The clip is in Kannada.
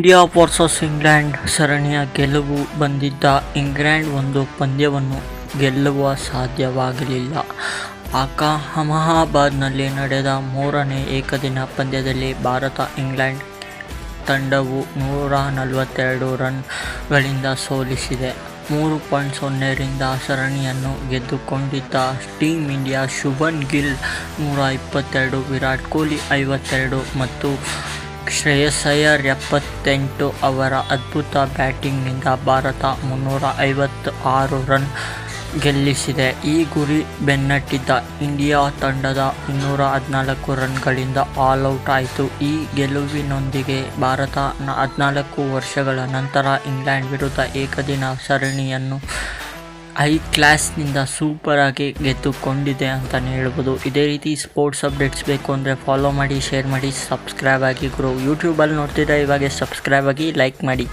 ಇಂಡಿಯಾ ವರ್ಸಸ್ ಇಂಗ್ಲೆಂಡ್ ಸರಣಿಯ ಗೆಲುವು ಬಂದಿದ್ದ ಇಂಗ್ಲೆಂಡ್ ಒಂದು ಪಂದ್ಯವನ್ನು ಗೆಲ್ಲುವ ಸಾಧ್ಯವಾಗಲಿಲ್ಲ. ಅಹಮದಾಬಾದ್ನಲ್ಲಿ ನಡೆದ ಮೂರನೇ ಏಕದಿನ ಪಂದ್ಯದಲ್ಲಿ ಭಾರತ ಇಂಗ್ಲೆಂಡ್ ತಂಡವು ನೂರ ನಲವತ್ತೆರಡು ರನ್ಗಳಿಂದ ಸೋಲಿಸಿದೆ. ಮೂರು ಪಾಯಿಂಟ್ ಸೊನ್ನೆರಿಂದ ಸರಣಿಯನ್ನು ಗೆದ್ದುಕೊಂಡಿದ್ದ ಟೀಮ್ ಇಂಡಿಯಾ ಶುಭನ್ ಗಿಲ್ ನೂರ ಇಪ್ಪತ್ತೆರಡು, ವಿರಾಟ್ ಕೊಹ್ಲಿ ಐವತ್ತೆರಡು ಮತ್ತು ಶ್ರೇಯಸ್ ಅಯ್ಯರ್ ಎಪ್ಪತ್ತೆಂಟು ಅವರ ಅದ್ಭುತ ಬ್ಯಾಟಿಂಗ್ನಿಂದ ಭಾರತ ಮುನ್ನೂರ ಐವತ್ತ ಆರು ರನ್ ಗೆಲ್ಲಿಸಿದೆ. ಈ ಗುರಿ ಬೆನ್ನಟ್ಟಿದ್ದ ಇಂಡಿಯಾ ತಂಡದ ಇನ್ನೂರ ಹದಿನಾಲ್ಕು ರನ್ಗಳಿಂದ ಆಲ್ಔಟ್ ಆಯಿತು. ಈ ಗೆಲುವಿನೊಂದಿಗೆ ಭಾರತ ಹದಿನಾಲ್ಕು ವರ್ಷಗಳ ನಂತರ ಇಂಗ್ಲೆಂಡ್ ವಿರುದ್ಧ ಏಕದಿನ ಸರಣಿಯನ್ನು ಹೈ ಕ್ಲಾಸ್ನಿಂದ ಸೂಪರಾಗಿ ಗೆದ್ದುಕೊಂಡಿದೆ ಅಂತಲೇ ಹೇಳ್ಬೋದು. ಇದೇ ರೀತಿ ಸ್ಪೋರ್ಟ್ಸ್ ಅಪ್ಡೇಟ್ಸ್ ಬೇಕು ಅಂದರೆ ಫಾಲೋ ಮಾಡಿ ಶೇರ್ ಮಾಡಿ ಸಬ್ಸ್ಕ್ರೈಬ್ ಆಗಿ ಗುರು. ಯೂಟ್ಯೂಬಲ್ಲಿ ನೋಡ್ತಿದ್ದ ಇವಾಗ ಸಬ್ಸ್ಕ್ರೈಬ್ ಆಗಿ ಲೈಕ್ ಮಾಡಿ.